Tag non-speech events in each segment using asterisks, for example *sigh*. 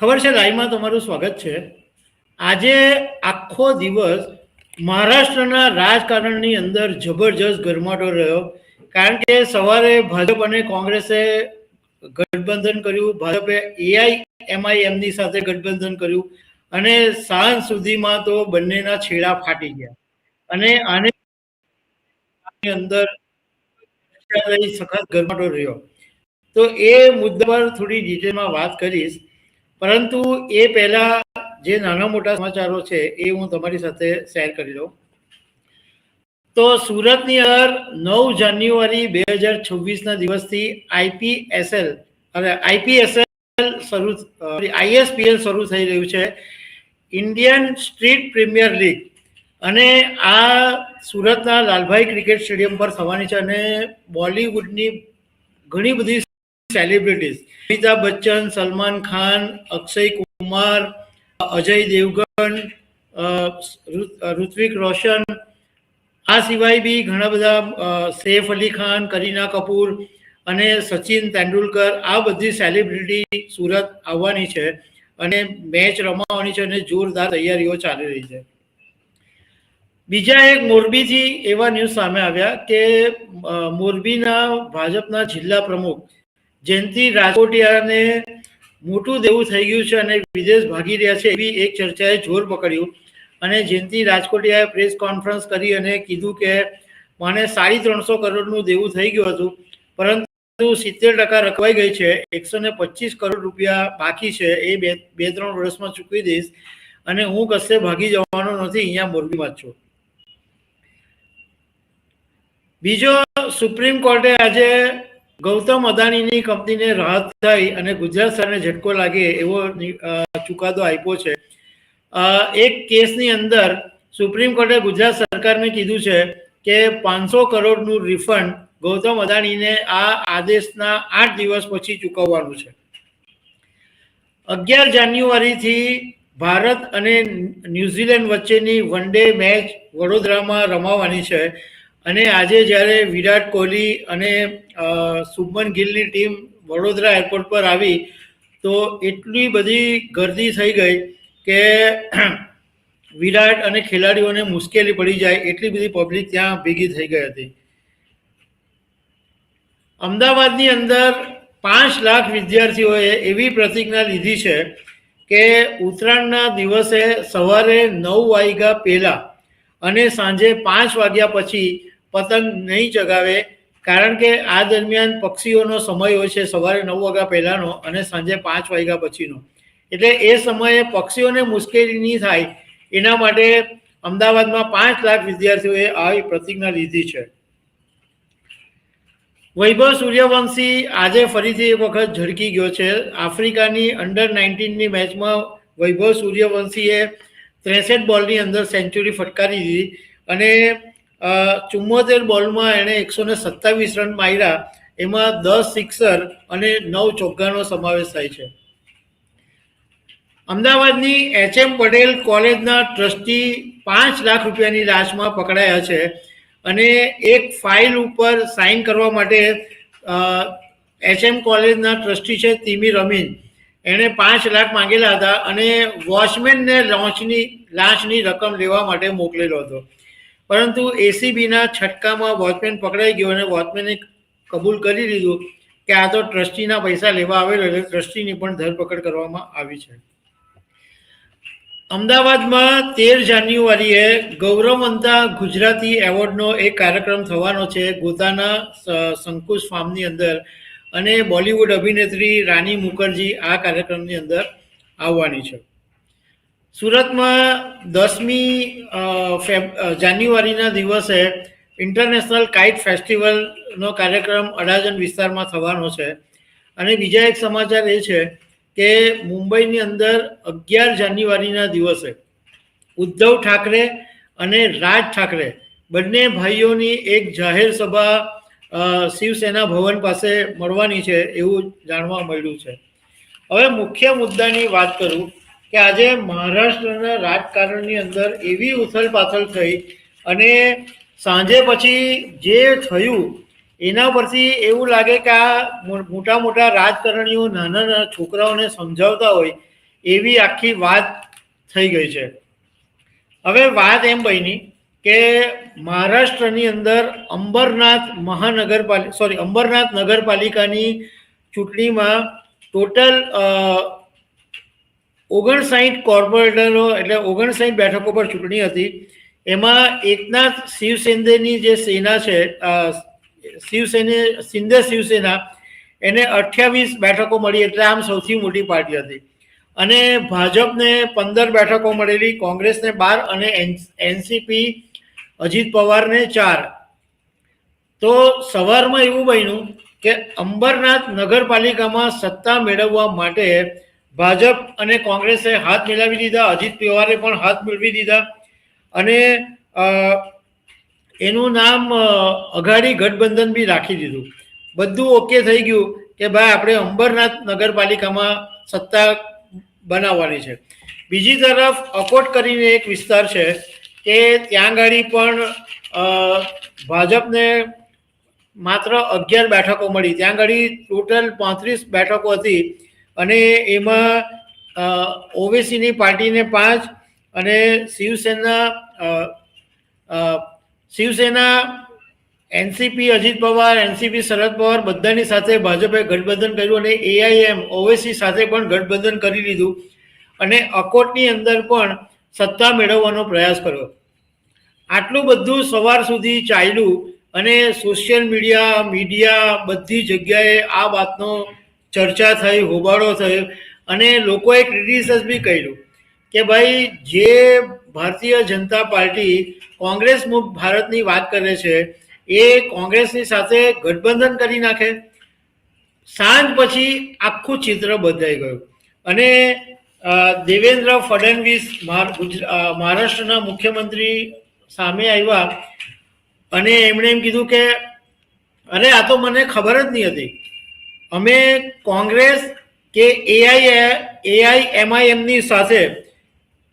ખબર છે, લાઈવમાં તમારું સ્વાગત છે. આજે આખો દિવસ મહારાષ્ટ્રના રાજકારણની અંદર જબરજસ્ત ગરમાટો રહ્યો. કારણ કે સવારે ભાજપ અને કોંગ્રેસે ગઠબંધન કર્યું, ભાજપે એઆઈ એમઆઈએમની સાથે ગઠબંધન કર્યું, અને સાંજ સુધીમાં તો બંનેના છેડા ફાટી ગયા. અને આને અંદર સખત ગરમાટો રહ્યો. તો એ મુદ્દા પર થોડી ડિટેલમાં વાત કરીશ. પરંતુ એ પહેલા જે નાના મોટા સમાચારો છે એ હું તમારી સાથે શેર કરી લઉં. તો સુરતની અંદર નવ જાન્યુઆરી બે હજાર છવ્વીસના દિવસથી આઈપીએસએલ અને આઈપીએસએલ શરૂ આઈએસપીએલ શરૂ થઈ રહ્યું છે. ઇન્ડિયન સ્ટ્રીટ પ્રીમિયર લીગ અને આ સુરતના લાલભાઈ ક્રિકેટ સ્ટેડિયમ પર થવાની છે અને બોલિવૂડની ઘણી બધી સેલિબ્રિટીઝ અમિતાભ બચ્ચન સલમાન ખાન અક્ષય કુમાર અજય દેવગન ઋત્વિક રોશન આ સિવાય બી ઘણા બધા સૈફ અલી ખાન, કરીના કપૂર અને સચિન તેંડુલકર, આ બધી સેલિબ્રિટી સુરત આવવાની છે અને મેચ રમાવાની છે અને જોરદાર તૈયારીઓ ચાલી રહી છે. બીજા એક મોરબીથી એવા ન્યૂઝ સામે આવ્યા કે મોરબીના ભાજપના જિલ્લા પ્રમુખ જયંતિ રાજકોટિયાને મોટું દેવું થઈ ગયું છે અને વિદેશ ભાગી રહ્યા છે એવી એક ચર્ચાએ જોર પકડ્યું. અને જેનથી રાજકોટિયાએ પ્રેસ કોન્ફરન્સ કરી અને કીધું કે મને સાડી ત્રણસો કરોડનું દેવું થઈ ગયું હતું, પરંતુ સિત્તેર ટકા રકવાઈ ગઈ છે, એકસો ને પચીસ કરોડ રૂપિયા બાકી છે, એ બે બે, ત્રણ વર્ષમાં ચૂકવી દઈશ અને હું કશે ભાગી જવાનો નથી, અહીંયા મોરબીમાં જ છું. બીજો સુપ્રીમ કોર્ટે આજે ગૌતમ અદાણીની કંપનીને રાહત થઈ અને ગુજરાત સરકારને ઝટકો લાગે એવો ચુકાદો આપ્યો છે. એક કેસની અંદર સુપ્રીમ કોર્ટે ગુજરાત સરકારને કીધું છે કે પાંચસો કરોડનું રિફંડ ગૌતમ અદાણીને આ આદેશના આઠ દિવસ પછી ચૂકવવાનું છે. અગિયાર જાન્યુઆરીથી ભારત અને ન્યુઝીલેન્ડ વચ્ચેની વન ડે મેચ વડોદરામાં રમાવાની છે. અને આજે જ્યારે વિરાટ કોહલી અને શુભમન ગિલની ટીમ વડોદરા એરપોર્ટ પર આવી, તો એટલી બધી ગર્દી થઈ ગઈ કે *clears throat* વિરાટ અને ખેલાડીઓને મુશ્કેલી પડી જાય એટલી બધી પબ્લિક ત્યાં ભેગી થઈ ગઈ હતી. અમદાવાદની અંદર પાંચ લાખ વિદ્યાર્થીઓએ એવી પ્રતિજ્ઞા લીધી છે કે ઉત્તરાયણના દિવસે સવારે નવ વાગ્યા પહેલાં અને સાંજે પાંચ વાગ્યા પછી પતંગ નહીં ચગાવે, કારણ કે આ દરમિયાન પક્ષીઓનો સમય હોય છે સવારે નવ વાગ્યા પહેલાંનો અને સાંજે પાંચ વાગ્યા પછીનો. એટલે એ સમયે પક્ષીઓને મુશ્કેલી નહીં થાય. એના માટે અમદાવાદમાં પાંચ લાખ વિદ્યાર્થીઓએ આવી પ્રતિજ્ઞા લીધી છે. વૈભવ સૂર્યવંશી આજે ફરીથી એક વખત ઝળકી ગયો છે. આફ્રિકાની અંડર નાઇન્ટીનની મેચમાં વૈભવ સૂર્યવંશીએ ત્રેસઠ બોલની અંદર સેન્ચુરી ફટકારી દીધી અને ચુમ્મોતેર બોલમાં એણે એકસો ને સત્તાવીસ રન માર્યા. એમાં દસ સિક્સર અને નવ ચોગ્ગાનો સમાવેશ થાય છે. અમદાવાદની એચએમ પટેલ કોલેજના ટ્રસ્ટી પાંચ લાખ રૂપિયાની લાશમાં પકડાયા છે અને એક ફાઇલ ઉપર સાઇન કરવા માટે એચએમ કોલેજના ટ્રસ્ટી છે તિમી રમીન. એણે પાંચ લાખ માંગેલા હતા અને વોચમેનને લોન્ચની લાંચની રકમ લેવા માટે મોકલેલો હતો. પરંતુ એસીબીના છટકામાં વોચમેન પકડાઈ ગયો અને વોચમેને કબૂલ કરી લીધું કે આ તો ટ્રસ્ટીના પૈસા લેવા આવેલો એટલે ટ્રસ્ટીની પણ ધરપકડ કરવામાં આવી છે. અમદાવાદમાં તેર જાન્યુઆરીએ ગૌરવવંતા ગુજરાતી એવોર્ડનો એક કાર્યક્રમ થવાનો છે ગોતાના સંકુશ ફાર્મની અંદર અને બોલિવૂડ અભિનેત્રી રાની મુખર્જી આ કાર્યક્રમની અંદર આવવાની છે. સુરતમાં દસમી જાન્યુઆરીના દિવસે ઇન્ટરનેશનલ કાઇટ ફેસ્ટિવલનો કાર્યક્રમ અડાજણ વિસ્તારમાં થવાનો છે. અને બીજા એક સમાચાર એ છે કે મુંબઈની અંદર અગિયાર જાન્યુઆરીના દિવસે ઉદ્ધવ ઠાકરે અને રાજ ઠાકરે બંને ભાઈઓની એક જાહેર સભા શિવસેના ભવન પાસે મળવાની છે એવું જાણવા મળ્યું છે. હવે મુખ્ય મુદ્દાની વાત કરું કે આજે મહારાષ્ટ્રના રાજકારણની અંદર એવી ઉથલપાથલ થઈ અને સાંજે પછી જે થયું, એના પરથી એવું લાગે કે આ મોટા મોટા રાજકારણીઓ નાના નાના છોકરાઓને સમજાવતા હોય એવી આખી વાત થઈ ગઈ છે. હવે વાત એમ બની કે મહારાષ્ટ્રની અંદર અંબરનાથ મહાનગરપાલિકા સોરી, અંબરનાથ નગરપાલિકાની ચૂંટણીમાં ટોટલ ઓગણસાઠ કોર્પોરેટરો એટલે ઓગણસાઠ બેઠકો પર ચૂંટણી હતી. એમાં એકનાથ શિવસેનેની જે સેના છે શિવસેને શિંદે શિવસેના, એને અઠ્યાવીસ બેઠકો મળી એટલે આમ સૌથી મોટી પાર્ટી હતી. અને ભાજપને પંદર બેઠકો મળેલી, કોંગ્રેસને બાર અને એનસીપી અજીત પવારને ચાર. તો સવારમાં એવું બન્યું કે અંબરનાથ નગરપાલિકામાં સત્તા મેળવવા માટે ભાજપ અને કોંગ્રેસે હાથ મિલાવી દીધા, અજીત પવારે પણ હાથ મેળવી દીધા. અને એનું નામ અઘાડી ગઠબંધન બી રાખી દીધું. બધું ઓકે થઈ ગયું કે ભાઈ આપણે અંબરનાથ નગરપાલિકામાં સત્તા બનાવવાની છે. બીજી તરફ અકોટ કરીને એક વિસ્તાર છે કે ત્યાં ગાડી પણ ભાજપને માત્ર અગિયાર બેઠકો મળી. ત્યાં ગાડી ટોટલ પાંત્રીસ બેઠકો હતી. અને એમાં ઓવેસીની પાર્ટીને પાંચ અને શિવસેના શિવસેના, એનસીપી અજીત પવાર, એનસીપી શરદ પવાર બધાની સાથે ભાજપે ગઠબંધન કર્યું અને એઆઈએમ, ઓવેસી સાથે પણ ગઠબંધન કરી લીધું. અને અકોટની અંદર પણ સત્તા મેળવવાનો પ્રયાસ કર્યો. આટલું બધું સવાર સુધી ચાલ્યું અને સોશિયલ મીડિયા મીડિયા બધી જગ્યાએ આ વાતનો ચર્ચા થઈ, હોબાળો થયો. અને લોકોએ ક્રિટિસાઇઝ બી કર્યું કે ભાઈ, જે ભારતીય જનતા પાર્ટી કોંગ્રેસ મુક્ત ભારતની વાત કરે છે, એ કોંગ્રેસની સાથે ગઠબંધન કરી નાખે. સાંજ પછી આખું ચિત્ર બદલાઈ ગયું. અને દેવેન્દ્ર ફડણવીસ મહારાષ્ટ્રના મુખ્યમંત્રી સામે આવ્યા. અને એમણે એમ કીધું કે, અરે, આ તો મને ખબર જ નહીં હતી. અમે કોંગ્રેસ કે એઆઈ એઆઈ એમઆઈએમની સાથે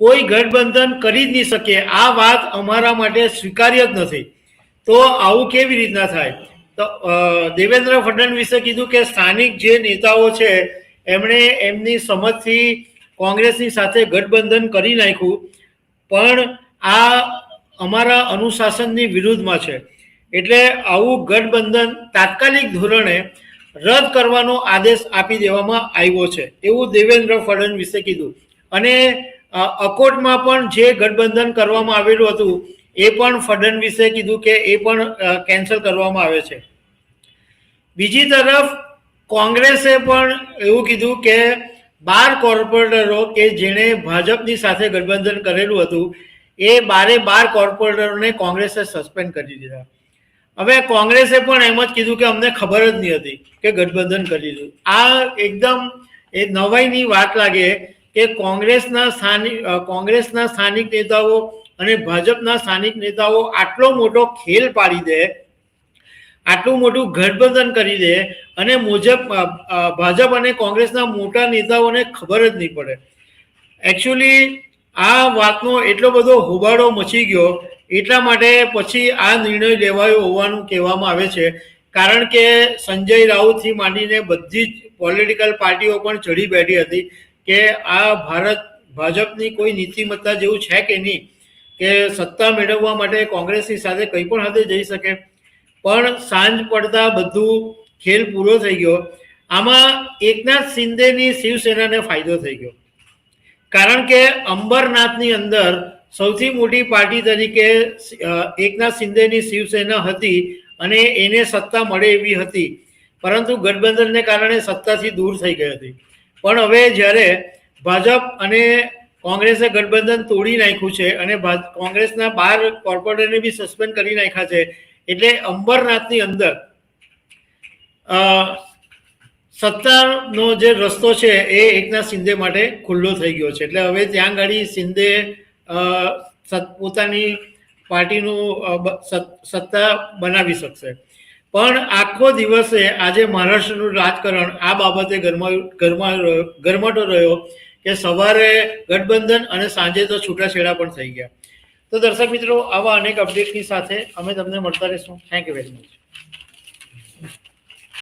કોઈ ગઠબંધન કરી જ નહીં શકીએ. આ વાત અમારા માટે સ્વીકાર્ય જ નથી. તો આવું કેવી રીતના થાય? તો દેવેન્દ્ર ફડણવીસે કીધું કે સ્થાનિક જે નેતાઓ છે, એમણે એમની સમજથી કોંગ્રેસની સાથે ગઠબંધન કરી નાખ્યું. પણ આ અમારા અનુશાસનની વિરુદ્ધમાં છે. એટલે આવું ગઠબંધન તાત્કાલિક ધોરણે રદ કરવાનો આદેશ આપી દેવામાં આવ્યો છે. એવું દેવેન્દ્ર ફડણવીસે કીધું. અને અકોટમાં પણ જે ગઠબંધન કરવામાં આવેલું હતું, એ પણ ફડણવીસે કીધું કે એ પણ કેન્સલ કરવામાં આવે છે. બીજી તરફ, કોંગ્રેસે પણ એવું કીધું કે બાર કોર્પોરેટરો કે જેણે ભાજપની સાથે ગઠબંધન કરેલું હતું, એ બારે બાર કોર્પોરેટરોને કોંગ્રેસે સસ્પેન્ડ કરી દીધા. હવે કોંગ્રેસે પણ એમ જ કીધું કે અમને ખબર જ નહીં હતી કે ગઠબંધન કરી દીધું આ એકદમ એ નવાઈની વાત લાગે કે કોંગ્રેસના સ્થાનિક કોંગ્રેસના સ્થાનિક નેતાઓ અને ભાજપના સ્થાનિક નેતાઓ આટલો મોટો ખેલ પાડી દે, આટલું મોટું ગઠબંધન કરી દે અને મુજબ ભાજપ અને કોંગ્રેસના મોટા નેતાઓને ખબર જ નહીં પડે. એકચ્યુઅલી આ વાતનો એટલો બધો હોબાળો મચી ગયો એટલા માટે પછી આ નિર્ણય લેવાયો હોવાનું કહેવામાં આવે છે. કારણ કે સંજય રાઉતથી માંડીને બધી જ પોલિટિકલ પાર્ટીઓ પણ ચડી બેઠી હતી કે આ ભારત ભાજપની કોઈ નીતિમત્તા જેવું છે કે નહીં કે સત્તા મેળવવા માટે કોંગ્રેસની સાથે કંઈ પણ હદે જઈ શકે. પણ સાંજ પડતા બધું ખેલ પૂરો થઈ ગયો. આમાં એકનાથ શિંદેની શિવસેનાને ફાયદો થઈ ગયો. કારણ કે અંબરનાથની અંદર સૌથી મોટી પાર્ટી તરીકે એકનાથ શિંદેની શિવસેના હતી અને એને સત્તા મળે એવી હતી. પરંતુ ગઠબંધનને કારણે સત્તાથી દૂર થઈ ગઈ હતી. પણ હવે જ્યારે ભાજપ અને કોંગ્રેસે ગઠબંધન તોડી નાખ્યું છે અને કોંગ્રેસના બાર કોર્પોરેટરને બી સસ્પેન્ડ કરી નાખ્યા છે, એટલે અંબરનાથની અંદર સત્તાનો જે રસ્તો છે એ એકનાથ શિંદે માટે ખુલ્લો થઈ ગયો છે. એટલે હવે ત્યાં આગળ શિંદે પોતાની પાર્ટીનું સત્તા બનાવી શકશે. પણ આખો દિવસે આજે મહારાષ્ટ્રનું રાજકારણ આ બાબતે ગરમાટો રહ્યો કે સવારે ગઠબંધન અને સાંજે તો છૂટાછેડા પણ થઈ ગયા. તો દર્શક મિત્રો, આવા અનેક અપડેટની સાથે અમે તમને મળતા રહીશું. Thank you very much